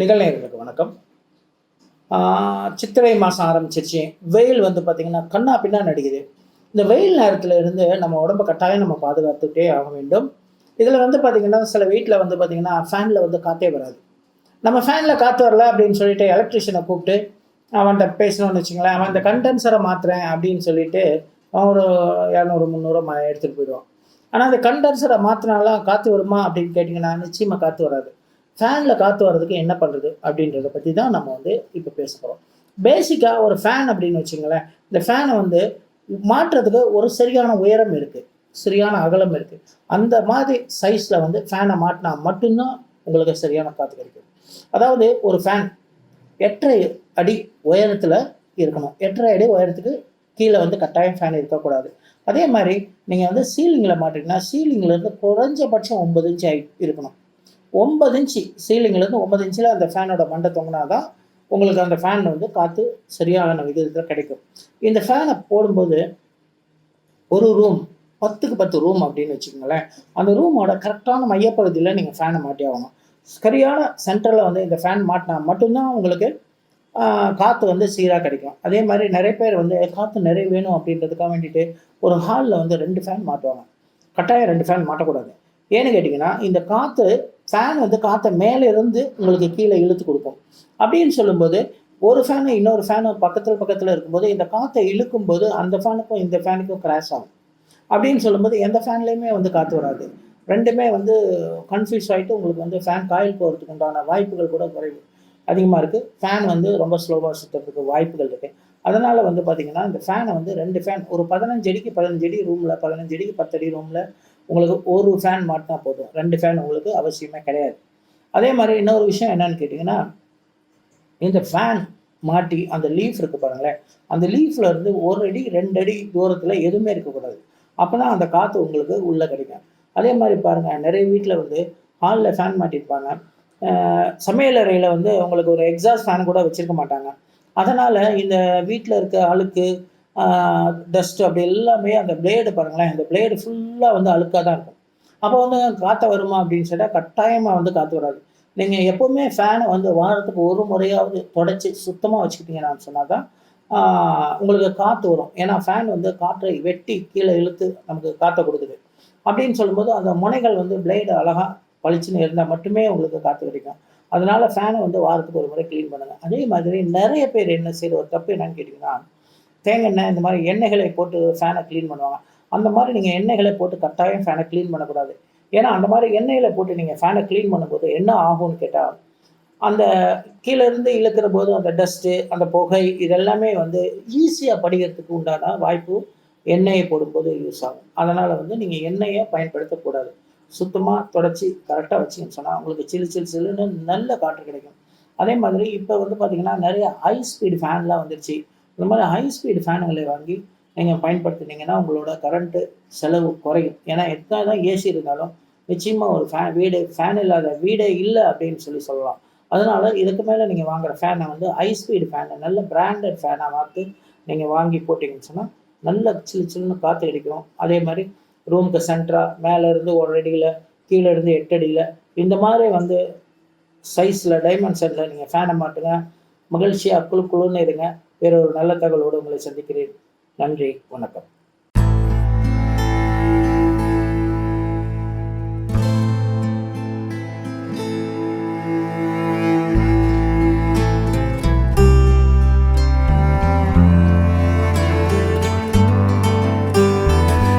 நிகழ்நேர்களுக்கு வணக்கம். சித்திரை மாதம் ஆரம்பிச்சிருச்சு. வெயில் வந்து பார்த்திங்கன்னா கண்ணா பின்னா நடிக்குது இந்த வெயில் நேரத்தில் இருந்து நம்ம உடம்ப கட்டாயம் நம்ம பாதுகாத்துக்கிட்டே ஆக வேண்டும். இதில் வந்து பார்த்திங்கன்னா சில வீட்டில் வந்து பார்த்திங்கன்னா ஃபேனில் வந்து காற்றே வராது. நம்ம ஃபேனில் காற்று வரல அப்படின்னு சொல்லிட்டு எலக்ட்ரிஷியனை கூப்பிட்டு அவன்கிட்ட பேசணும்னு வச்சுங்களேன் அவன் இந்த கண்டென்சரை மாற்றுறேன் அப்படின்னு சொல்லிட்டு அவன் ஒரு இரநூறு முந்நூறு எடுத்துகிட்டு போயிடுவான். ஆனால் அந்த கண்டென்சரை மாற்றினாலாம் காற்று வருமா அப்படின்னு கேட்டிங்கன்னா நிச்சயமாக காற்று வராது. ஃபேனில் காற்று வர்றதுக்கு என்ன பண்ணுறது அப்படின்றத பற்றி தான் நம்ம வந்து இப்போ பேச போகிறோம் பேசிக்காக ஒரு ஃபேன் அப்படின்னு வச்சுங்களேன் இந்த ஃபேனை வந்து மாற்றுறதுக்கு ஒரு சரியான உயரம் இருக்குது சரியான அகலம் இருக்குது அந்த மாதிரி சைஸில் வந்து ஃபேனை மாட்டினா மட்டும்தான் உங்களுக்கு சரியான காற்று கிடைக்கும். அதாவது ஒரு ஃபேன் எட்டரை அடி உயரத்தில் இருக்கணும். எட்டரை அடி உயரத்துக்கு கீழே வந்து கட்டாயம் ஃபேன் இருக்கக்கூடாது. அதே மாதிரி நீங்கள் வந்து சீலிங்கில் மாட்டிங்கன்னா சீலிங்கிலேருந்து குறைஞ்சபட்சம் ஒன்பது இன்ச்சு ஆகி இருக்கணும். ஒன்பது இன்ச்சு சீலிங்லேருந்து ஒன்பது இன்ச்சில் அந்த ஃபேனோட மண்டை தொங்கினா தான் உங்களுக்கு அந்த ஃபேன் வந்து காற்று சரியான விதத்தில் கிடைக்கும். இந்த ஃபேனை போடும்போது ஒரு ரூம் பத்துக்கு பத்து ரூம் அப்படின்னு வச்சுக்கோங்களேன். அந்த ரூமோட கரெக்டான மையப்பகுதியில் நீங்கள் ஃபேனை மாட்டி ஆகணும். சரியான சென்டரில் வந்து இந்த ஃபேன் மாட்டினா மட்டும்தான் உங்களுக்கு காற்று வந்து சீராக கிடைக்கும். அதே மாதிரி நிறைய பேர் வந்து காற்று நிறைய வேணும் அப்படின்றதுக்காக வேண்டிட்டு ஒரு ஹாலில் வந்து ரெண்டு ஃபேன் மாட்டுவாங்க. கட்டாயம் ரெண்டு ஃபேன் மாட்டக்கூடாது. ஏன்னு கேட்டிங்கன்னா இந்த காற்று ஃபேன் வந்து காற்றை மேலே இருந்து உங்களுக்கு கீழே இழுத்து கொடுக்கும். அப்படின்னு சொல்லும்போது ஒரு ஃபேனு இன்னொரு ஃபேனு பக்கத்தில் பக்கத்தில் இருக்கும்போது இந்த காற்றை இழுக்கும்போது அந்த ஃபேனுக்கும் இந்த ஃபேனுக்கும் கிராஷ் ஆகும். அப்படின்னு சொல்லும்போது எந்த ஃபேன்லேயுமே வந்து காற்று வராது. ரெண்டுமே வந்து கன்ஃபியூஸ் ஆகிட்டு உங்களுக்கு வந்து ஃபேன் காயில் போகிறதுக்கு உண்டான வாய்ப்புகள் கூட குறைவு. அதிகமாக இருக்குது ஃபேன் வந்து ரொம்ப ஸ்லோவாக சுற்றுறதுக்கு வாய்ப்புகள் இருக்குது அதனால் வந்து பார்த்திங்கன்னா இந்த ஃபேனை வந்து ரெண்டு ஃபேன் ஒரு பதினஞ்சு அடிக்கு பதினஞ்சு அடி ரூமில் பதினஞ்சு அடிக்கு பத்தடி ரூமில் உங்களுக்கு ஒரு ஃபேன் மாட்டினா போதும். ரெண்டு ஃபேன் உங்களுக்கு அவசியமே கிடையாது. அதே மாதிரி இன்னொரு விஷயம் என்னன்னு கேட்டிங்கன்னா இந்த ஃபேன் மாட்டி அந்த லீஃப் இருக்குது பாருங்களேன். அந்த லீஃப்ல இருந்து ஒரு அடி ரெண்டு அடி தூரத்தில் எதுவுமே இருக்கக்கூடாது. அப்போ தான் அந்த காற்று உங்களுக்கு உள்ளே கிடைக்கும். அதே மாதிரி பாருங்கள் நிறைய வீட்டில் வந்து ஹாலில் ஃபேன் மாட்டியிருப்பாங்க சமையல் அறையில் வந்து உங்களுக்கு ஒரு எக்ஸாஸ்ட் ஃபேன் கூட வச்சுருக்க மாட்டாங்க. அதனால் இந்த வீட்டில் இருக்க ஆளுக்கு டஸ்ட் அப்படி எல்லாமே அந்த பிளேடு பாருங்களேன் அந்த பிளேடு ஃபுல்லாக வந்து அழுக்காக தான் இருக்கும். அப்போ வந்து காற்று வருமா அப்படின்னு சொன்னால் கட்டாயமாக வந்து காற்று வராது. நீங்கள் எப்போவுமே ஃபேனை வந்து வாரத்துக்கு ஒரு முறையாவது தொடச்சி சுத்தமாக வச்சுக்கிட்டீங்கன்னு சொன்னால் தான் உங்களுக்கு காற்று வரும். ஏன்னா ஃபேன் வந்து காற்றை வெட்டி கீழே இழுத்து நமக்கு காற்றை கொடுக்குது. அப்படின்னு சொல்லும்போது அந்த முனைகள் வந்து பிளேடு அழகாக பளிச்சுன்னு இருந்தால் மட்டுமே உங்களுக்கு காற்று கிடைக்கும் அதனால ஃபேனை வந்து வாரத்துக்கு ஒரு முறை க்ளீன் பண்ணுங்கள் அதே மாதிரி நிறைய பேர் என்ன செய்கிற ஒரு தப்பு என்னன்னு கேட்டிங்கன்னா தேங்காய் எண்ணெய் இந்த மாதிரி எண்ணெய்களை போட்டு ஃபேனை க்ளீன் பண்ணுவாங்க. அந்த மாதிரி நீங்கள் எண்ணெய்களை போட்டு கட்டாயம் ஃபேனை க்ளீன் பண்ணக்கூடாது. ஏன்னா அந்த மாதிரி எண்ணெயில் போட்டு நீங்கள் ஃபேனை க்ளீன் பண்ணும்போது என்ன ஆகும்னு கேட்டால் அந்த கீழேருந்து இழுக்கிற போது அந்த டஸ்ட்டு அந்த புகை இதெல்லாமே வந்து ஈஸியாக படிக்கிறதுக்கு உண்டான வாய்ப்பு எண்ணெயை போடும்போது யூஸ் ஆகும். அதனால் வந்து நீங்கள் எண்ணெயை பயன்படுத்தக்கூடாது. சுத்தமாக தொடச்சி கரெக்டாக வச்சிங்கன்னு சொன்னால் உங்களுக்கு சில்லு சில்லு சில்லுன்னு நல்ல காற்று கிடைக்கும். அதே மாதிரி இப்போ வந்து பார்த்திங்கன்னா நிறைய ஹை ஸ்பீடு ஃபேன்லாம் வந்துருச்சு. இந்த மாதிரி ஹை ஸ்பீடு ஃபேனுகளை வாங்கி நீங்கள் பயன்படுத்தினீங்கன்னா உங்களோட கரண்ட்டு செலவு குறையும். ஏன்னா எத்தனை தான் ஏசி இருந்தாலும் நிச்சயமாக ஒரு ஃபேன் வீடு ஃபேன் இல்லாத வீடே இல்லை அப்படின்னு சொல்லி சொல்லலாம். அதனால் இதுக்கு மேலே நீங்கள் வாங்குகிற ஃபேனை வந்து ஹை ஸ்பீடு ஃபேனை நல்ல பிராண்டட் ஃபேனாக மாற்றி நீங்கள் வாங்கி போட்டிங்கன்னு சொன்னால் நல்ல சில்லு சில்லுன்னு காற்று அடிக்கும். அதே மாதிரி ரூமுக்கு சென்டராக மேலே இருந்து ஒரு அடியில் கீழே இருந்து எட்டு அடியில் இந்த மாதிரி வந்து சைஸில் டைமண்ட் செட்டில் நீங்கள் ஃபேனை மாட்டுங்க. மகிழ்ச்சியாக குழு குழுன்னு இருங்க. வேற ஒரு நல்ல தகவலோடு உங்களை சந்திக்கிறேன். நன்றி வணக்கம்.